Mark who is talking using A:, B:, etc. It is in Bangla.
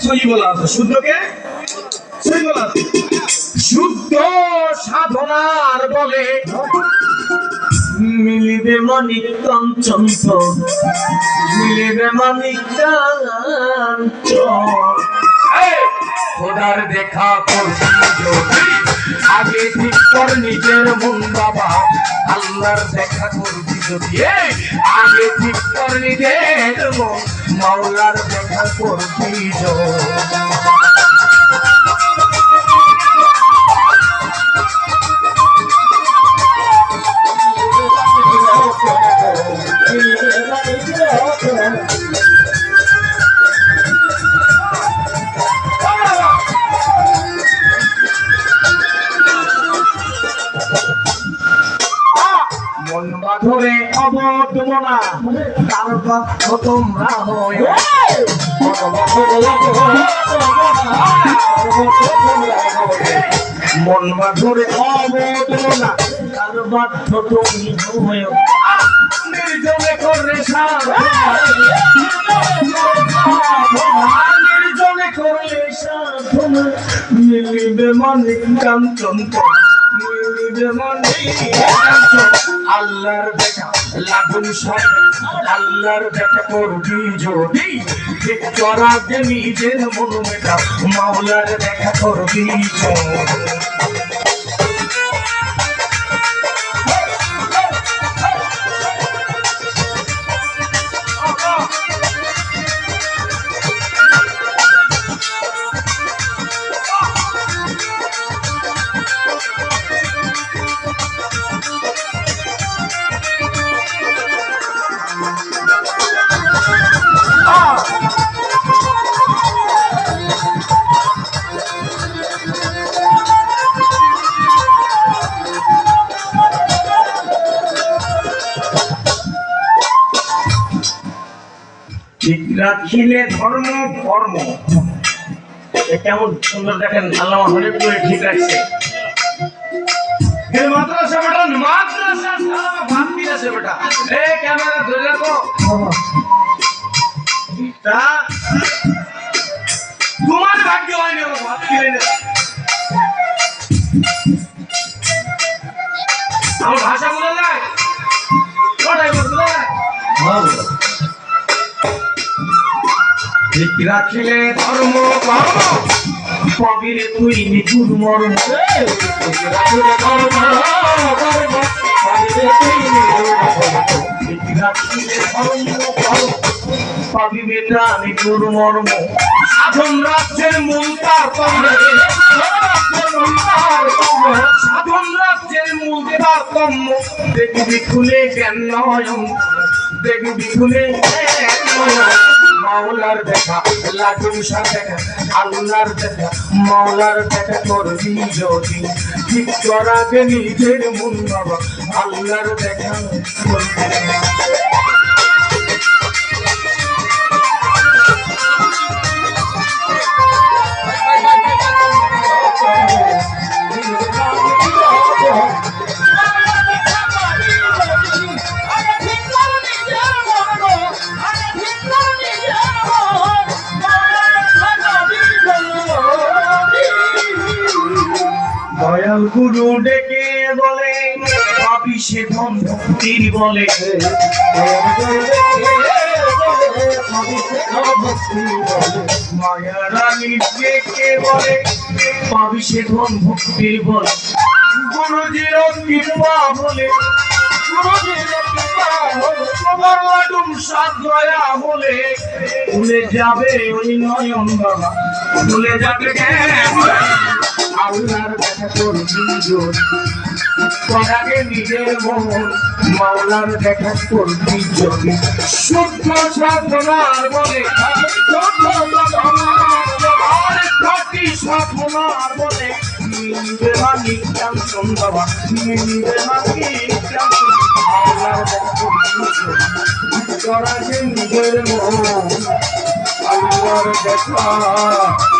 A: সই বলা আছে? শুদ্ধকে সই বলা আছে। শুদ্ধ সাধনার বলে মিলিবে মানিক কাঞ্চন মিলিবে মানিক খোদার দেখা আগে ঠিক কর নিজের মন বাবা, আল্লাহর দেখা করবি যদি আগে ঠিক কর নিজের মন মাওলার দেখা করবি বাঁধরে অবদমনা তার পক্ষ তোমরা হয় মন বাঁধরে অবদমনা তার বাধ্য তুমি হয় নির্জনে করে সাধনা। মিলিবে মানিক কাঞ্চন আল্লাহর বেটা লাগুন সব আল্লাহর বেটা করবি যদি ঠিক করাতে নিজের মন মেটা মাওলার দেখা করবি যদি রাখিলে ধর্ম কর্ম কেমন সুন্দর দেখেন, আল্লাহ ঠিক তা, তোমার ভাগ্য হয়নি আমার নে ভাষা বলে ঠিক রাখিলে ধর্ম কর্ম কবিরে তুই নিপুর মর্ম। তুই। রাখিলে ধর্ম কর্ম কবিরে তা মর্ম। সাধন রাজ্যের মূল তার সাধন রাজ্যের মূল তারতম্য দেখবি খুলে জ্ঞান নয়ন, দেখবি খুলে জ্ঞান নয়ন। মাওলার দেখা, লাটুর সাথে আল্লাহর দেখা, মাওলার দেখা করবি যদি। ঠিক করাকে নিজের মন বাবা, আল্লাহর দেখা। গুরু ডেকে বলে পাপি সে ভক্তির বলে। ভক্তির বলে ভুলে যাবে ওই নয়ন বাবা, ভুলে যাবে আল্লাহর দেখা করবি করাগে নিজের মন মাওলার দেখা করবি যদি শুদ্ধ সাধনার শুদ্ধ সাধনার মানি মিলবে মানি করবি করাগে নিজের মন আল্লাহর দেখা